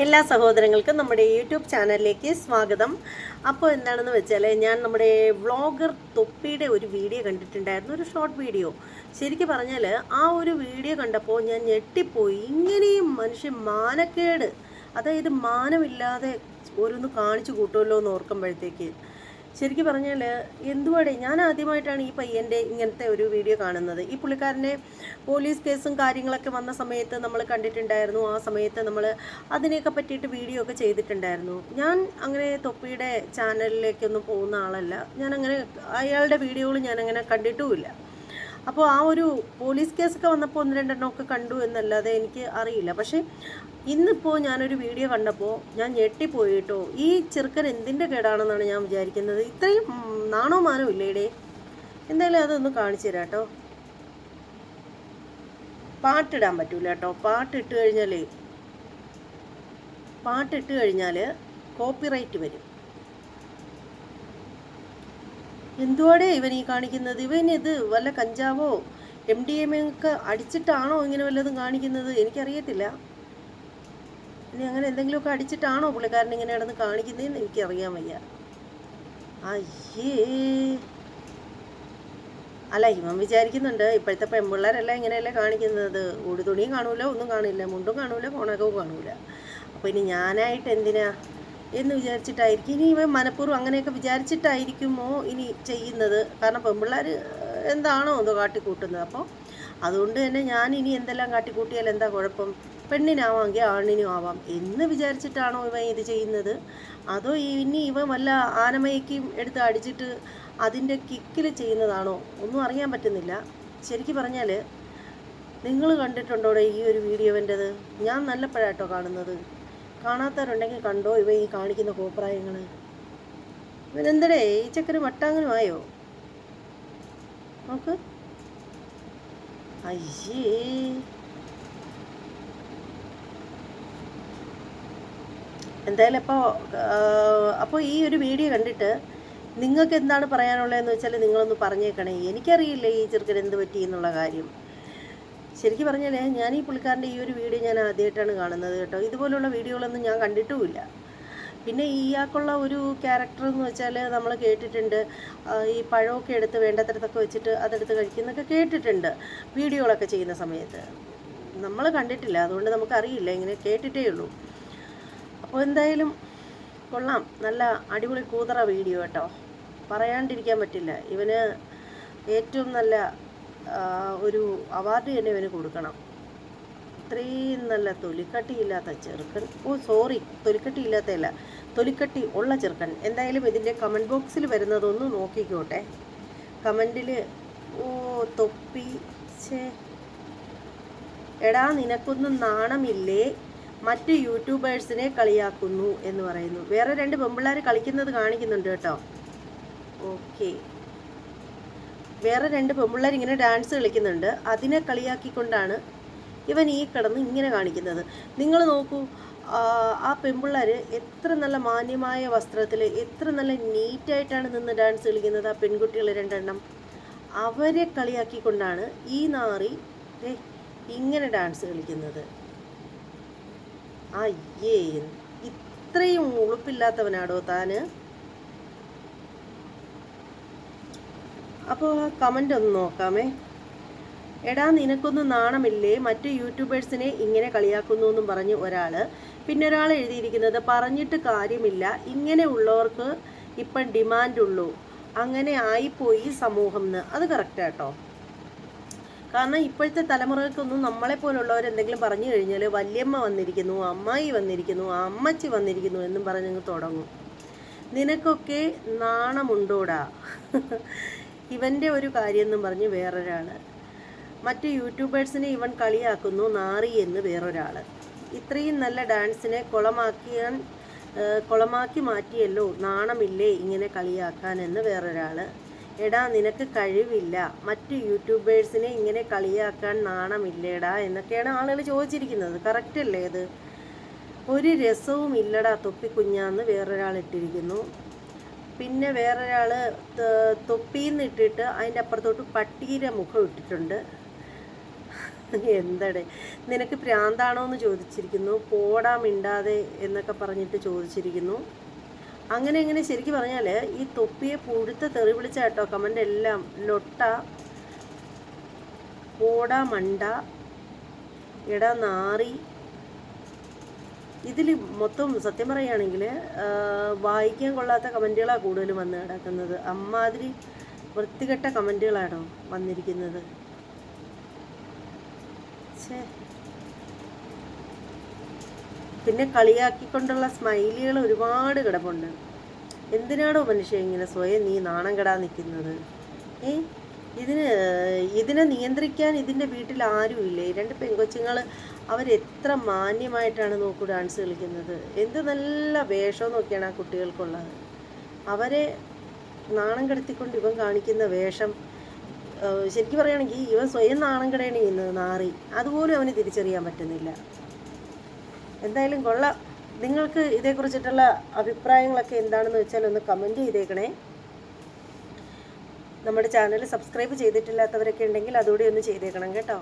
എല്ലാ സഹോദരങ്ങൾക്കും നമ്മുടെ യൂട്യൂബ് ചാനലിലേക്ക് സ്വാഗതം. അപ്പോൾ എന്താണെന്ന് വെച്ചാൽ ഞാൻ നമ്മുടെ വ്ളോഗർ തൊപ്പിയുടെ ഒരു വീഡിയോ കണ്ടിട്ടുണ്ടായിരുന്നു ഒരു ഷോർട്ട് വീഡിയോ. ശരിക്കും പറഞ്ഞാൽ ആ ഒരു വീഡിയോ കണ്ടപ്പോൾ ഞാൻ ഞെട്ടിപ്പോയി. ഇങ്ങനെയും മനുഷ്യൻ മാനക്കേട്. അതായത് മാനമില്ലാതെ ഓരോന്ന് കാണിച്ചു കൂട്ടുമല്ലോ എന്ന് ഓർക്കുമ്പോഴത്തേക്ക് ശരിക്കും പറഞ്ഞാൽ എന്തുവാടെ ഞാൻ ആദ്യമായിട്ടാണ് ഈ പയ്യന്റെ ഇങ്ങനത്തെ ഒരു വീഡിയോ കാണുന്നത്. ഈ പുള്ളിക്കാരനെ പോലീസ് കേസും കാര്യങ്ങളൊക്കെ വന്ന സമയത്ത് നമ്മൾ കണ്ടിട്ടുണ്ടായിരുന്നു. ആ സമയത്ത് നമ്മൾ അതിനെയൊക്കെ പറ്റിയിട്ട് വീഡിയോ ഒക്കെ ചെയ്തിട്ടുണ്ടായിരുന്നു. ഞാൻ അങ്ങനെ തൊപ്പിയുടെ ചാനലിലേക്കൊന്നും പോകുന്ന ആളല്ല. ഞാനങ്ങനെ അയാളുടെ വീഡിയോകൾ ഞാനങ്ങനെ കണ്ടിട്ടുമില്ല. അപ്പോൾ ആ ഒരു പോലീസ് കേസൊക്കെ വന്നപ്പോൾ ഒന്ന് രണ്ടെണ്ണമൊക്കെ കണ്ടു എന്നല്ലാതെ എനിക്ക് അറിയില്ല. പക്ഷേ ഇന്നിപ്പോൾ ഞാനൊരു വീഡിയോ കണ്ടപ്പോൾ ഞാൻ ഞെട്ടിപ്പോയിട്ടോ. ഈ ചെറുക്കൻ എന്തിന്റെ കേടാണെന്നാണ് ഞാൻ വിചാരിക്കുന്നത്? ഇത്രയും നാണോ മാനോ ഇല്ലേടേ? എന്തായാലും അതൊന്ന് കാണിച്ചു തരാം കേട്ടോ പാട്ടിടാൻ പറ്റൂല കേട്ടോ. പാട്ടിട്ട് കഴിഞ്ഞാലേ പാട്ടിട്ട് കഴിഞ്ഞാൽ കോപ്പിറൈറ്റ് വരും. എന്തുവാടെ ഇവൻ ഈ കാണിക്കുന്നത്? ഇവൻ ഇത് വല്ല കഞ്ചാവോ എം ഡി എം ഒക്കെ അടിച്ചിട്ടാണോ ഇങ്ങനെ വല്ലതും കാണിക്കുന്നത്? എനിക്കറിയത്തില്ല. ഇനി അങ്ങനെ എന്തെങ്കിലുമൊക്കെ അടിച്ചിട്ടാണോ പുള്ളിക്കാരൻ ഇങ്ങനെ കിടന്ന് കാണിക്കുന്നതെന്ന് എനിക്കറിയാൻ വയ്യ. അയ്യേ. അല്ല ഇവൻ വിചാരിക്കുന്നുണ്ട് ഇപ്പോഴത്തെ പെൺപിള്ളേരെല്ലാം ഇങ്ങനെയല്ലേ കാണിക്കുന്നത്. ഉടു തുണിയും കാണൂല ഒന്നും കാണില്ല മുണ്ടും കാണൂല കോണകവും കാണൂല. അപ്പോൾ ഇനി ഞാനായിട്ട് എന്തിനാ എന്ന് വിചാരിച്ചിട്ടായിരിക്കും. ഇനി ഇവൻ മനഃപൂർവം അങ്ങനെയൊക്കെ വിചാരിച്ചിട്ടായിരിക്കുമോ ഇനി ചെയ്യുന്നത്? കാരണം പെൺപിള്ളേർ എന്താണോ എന്തോ കാട്ടിക്കൂട്ടുന്നത്. അപ്പോൾ അതുകൊണ്ട് തന്നെ ഞാൻ ഇനി എന്തെല്ലാം കാട്ടിക്കൂട്ടിയാൽ എന്താ കുഴപ്പം? പെണ്ണിനാവാമെങ്കിൽ ആണിനും ആവാം. എന്ന് വിചാരിച്ചിട്ടാണോ ഇവൻ ഇത് ചെയ്യുന്നത്? അതോ ഇനി ഇവൻ വല്ല ആനമയക്കും എടുത്ത് അടിച്ചിട്ട് അതിന്റെ കിക്കിൽ ചെയ്യുന്നതാണോ? ഒന്നും അറിയാൻ പറ്റുന്നില്ല. ശരിക്കും പറഞ്ഞാൽ നിങ്ങൾ കണ്ടിട്ടുണ്ടോടെ ഈ ഒരു വീഡിയോവിന്റെത് ഞാൻ നല്ലപ്പോഴാട്ടോ കാണുന്നത്. കാണാത്തവരുണ്ടെങ്കിൽ കണ്ടോ ഇവ ഈ കാണിക്കുന്ന കോപ്രായങ്ങൾ ഇവനെന്തടേ ഈ ചക്കര വട്ടാങ്ങനുമായോ നോക്ക്. അയ്യേ. എന്തായാലും അപ്പോൾ അപ്പോൾ ഈ ഒരു വീഡിയോ കണ്ടിട്ട് നിങ്ങൾക്ക് എന്താണ് പറയാനുള്ളതെന്ന് വെച്ചാൽ നിങ്ങളൊന്ന് പറഞ്ഞേക്കണേ. എനിക്കറിയില്ല ഈ ചെറുക്കൻ എന്ത് പറ്റി എന്നുള്ള കാര്യം. ശരിക്കും പറഞ്ഞാൽ ഞാൻ ഈ പുള്ളിക്കാരന്റെ ഈ ഒരു വീഡിയോ ഞാൻ ആദ്യമായിട്ടാണ് കാണുന്നത് കേട്ടോ. ഇതുപോലുള്ള വീഡിയോകളൊന്നും ഞാൻ കണ്ടിട്ടുമില്ല. പിന്നെ ഇയാൾക്കുള്ള ഒരു ക്യാരക്ടർ എന്ന് വെച്ചാൽ നമ്മൾ കേട്ടിട്ടുണ്ട്. ഈ പഴമൊക്കെ എടുത്ത് വേണ്ടത്രത്തൊക്കെ വെച്ചിട്ട് അതെടുത്ത് കഴിക്കുന്നൊക്കെ കേട്ടിട്ടുണ്ട് വീഡിയോകളൊക്കെ ചെയ്യുന്ന സമയത്ത്. നമ്മൾ കണ്ടിട്ടില്ല. അതുകൊണ്ട് നമുക്കറിയില്ല. ഇങ്ങനെ കേട്ടിട്ടേ ഉള്ളൂ. അപ്പോൾ എന്തായാലും കൊള്ളാം. നല്ല അടിപൊളി കൂതറ വീഡിയോ കേട്ടോ. പറയാണ്ടിരിക്കാൻ പറ്റില്ല. ഇവന് ഏറ്റവും നല്ല ഒരു അവാർഡ് തന്നെ ഇവന് കൊടുക്കണം. ഇത്രയും നല്ല തൊലിക്കട്ടിയില്ലാത്ത ചെറുക്കൻ. ഓ സോറി തൊലിക്കട്ടിയില്ലാത്തതല്ല തൊലിക്കട്ടി ഉള്ള ചെറുക്കൻ. എന്തായാലും ഇതിന്റെ കമന്റ് ബോക്സിൽ വരുന്നതൊന്ന് നോക്കിക്കോട്ടെ. കമന്റിൽ ഓ തൊപ്പി. ചേ എടാ നിനക്കൊന്നും നാണമില്ലേ? മറ്റ് യൂട്യൂബേഴ്സിനെ കളിയാക്കുന്നു എന്ന് പറയുന്നു. വേറെ രണ്ട് പെമ്പിള്ളേർ കളിക്കുന്നത് കാണിക്കുന്നുണ്ട് കേട്ടോ. ഓക്കെ. വേറെ രണ്ട് പെമ്പിള്ളേർ ഇങ്ങനെ ഡാൻസ് കളിക്കുന്നുണ്ട്. അതിനെ കളിയാക്കിക്കൊണ്ടാണ് ഇവൻ ഈ കിടന്ന് ഇങ്ങനെ കാണിക്കുന്നത്. നിങ്ങൾ നോക്കൂ ആ, പെമ്പിള്ളേർ എത്ര നല്ല മാന്യമായ വസ്ത്രത്തിൽ എത്ര നല്ല നീറ്റായിട്ടാണ് നിന്ന് ഡാൻസ് കളിക്കുന്നത് ആ പെൺകുട്ടികൾ രണ്ടെണ്ണം. അവരെ കളിയാക്കിക്കൊണ്ടാണ് ഈ നാറി ഇങ്ങനെ ഡാൻസ് കളിക്കുന്നത്. അയ്യേ ഇത്രയും ഉളുപ്പില്ലാത്തവനാടോ താന്? അപ്പോൾ ആ കമന്റ് ഒന്ന് നോക്കാമേ. എടാ നിനക്കൊന്നും നാണമില്ലേ? മറ്റു യൂട്യൂബേഴ്സിനെ ഇങ്ങനെ കളിയാക്കുന്നു എന്നും പറഞ്ഞ് ഒരാൾ പിന്നെ ഒരാൾ എഴുതിയിരിക്കുന്നത് പറഞ്ഞിട്ട് കാര്യമില്ല. ഇങ്ങനെ ഉള്ളവർക്ക് ഇപ്പം ഡിമാൻഡുള്ളൂ അങ്ങനെ ആയിപ്പോയി സമൂഹം എന്ന് അത് കറക്റ്റ് കേട്ടോ കാരണം ഇപ്പോഴത്തെ തലമുറകൾക്കൊന്നും നമ്മളെ പോലുള്ളവർ എന്തെങ്കിലും പറഞ്ഞു കഴിഞ്ഞാൽ വല്യമ്മ വന്നിരിക്കുന്നു അമ്മായി വന്നിരിക്കുന്നു അമ്മച്ചി വന്നിരിക്കുന്നു എന്നും പറഞ്ഞങ്ങ് തുടങ്ങും. നിനക്കൊക്കെ നാണമുണ്ടോടാ? ഇവന്റെ ഒരു കാര്യം എന്നും പറഞ്ഞ് വേറൊരാൾ മറ്റ് യൂട്യൂബേഴ്സിനെ ഇവൻ കളിയാക്കുന്നു നാറി എന്ന് വേറൊരാൾ ഇത്രയും നല്ല ഡാൻസിനെ കുളമാക്കിയാൻ കുളമാക്കി മാറ്റിയല്ലോ നാണമില്ലേ ഇങ്ങനെ കളിയാക്കാൻ എന്ന് വേറൊരാൾ എടാ നിനക്ക് കഴിവില്ല. മറ്റു യൂട്യൂബേഴ്സിനെ ഇങ്ങനെ കളിയാക്കാൻ നാണമില്ലേടാ എന്നൊക്കെയാണ് ആളുകൾ ചോദിച്ചിരിക്കുന്നത്. കറക്റ്റ് അല്ലേ ഇത്? ഒരു രസവും ഇല്ലടാ തൊപ്പി തൊപ്പിക്കുഞ്ഞാന്ന് വേറൊരാൾ ഇട്ടിരിക്കുന്നു. പിന്നെ വേറൊരാൾ തൊപ്പിന്ന് ഇട്ടിട്ട് അതിന്റെ അപ്പുറത്തോട്ട് പട്ടീരെ മുഖം ഇട്ടിട്ടുണ്ട്. എന്തടേ? നിനക്ക് പ്രാന്താണോ എന്ന് ചോദിച്ചിരിക്കുന്നു. പോടാ മിണ്ടാതെ എന്നൊക്കെ പറഞ്ഞിട്ട് ചോദിച്ചിരിക്കുന്നു. അങ്ങനെ അങ്ങനെ ശരിക്കും പറഞ്ഞാൽ ഈ തൊപ്പിയെ പുഴുത്ത തെറി വിളിച്ച കേട്ടോ കമന്റ് എല്ലാം. ലൊട്ട പോട മണ്ട ഇട നാറി. ഇതിൽ മൊത്തം സത്യം പറയുകയാണെങ്കിൽ വായിക്കാൻ കൊള്ളാത്ത കമന്റുകളാണ് കൂടുതലും വന്ന് കിടക്കുന്നത്. അമ്മാതിരി വൃത്തികെട്ട കമന്റുകളാണോ വന്നിരിക്കുന്നത്? ഛേ. പിന്നെ കളിയാക്കിക്കൊണ്ടുള്ള സ്മൈലികൾ ഒരുപാട് കിടപ്പുണ്ട്. എന്തിനാണോ മനുഷ്യ ഇങ്ങനെ സ്വയം നീ നാണം കെടാൻ നിൽക്കുന്നത്? ഏ? ഇതിന് ഇതിനെ നിയന്ത്രിക്കാൻ ഇതിന്റെ വീട്ടിൽ ആരുമില്ലേ? രണ്ട് പെങ്കൊച്ചുങ്ങൾ അവരെത്ര മാന്യമായിട്ടാണ് നോക്കൂ ഡാൻസ് കളിക്കുന്നത്. എന്ത് നല്ല വേഷം നോക്കിയാണ് ആ കുട്ടികൾക്കുള്ളത്. അവരെ നാണം കെടുത്തിക്കൊണ്ട് ഇവൻ കാണിക്കുന്ന വേഷം ശരിക്കും പറയുകയാണെങ്കിൽ ഇവൻ സ്വയം നാണം കെടയാണ് ചെയ്യുന്നത് നാറി. അതുപോലും അവന് തിരിച്ചറിയാൻ പറ്റുന്നില്ല. എന്തായാലും കൊള്ളാം നിങ്ങൾക്ക് ഇതേക്കുറിച്ചിട്ടുള്ള അഭിപ്രായങ്ങളൊക്കെ എന്താണെന്ന് വെച്ചാൽ ഒന്ന് കമന്റ് ചെയ്തേക്കണേ. നമ്മുടെ ചാനൽ സബ്സ്ക്രൈബ് ചെയ്തിട്ടില്ലാത്തവരൊക്കെ ഉണ്ടെങ്കിൽ അതുകൂടി ഒന്ന് ചെയ്തേക്കണം കേട്ടോ.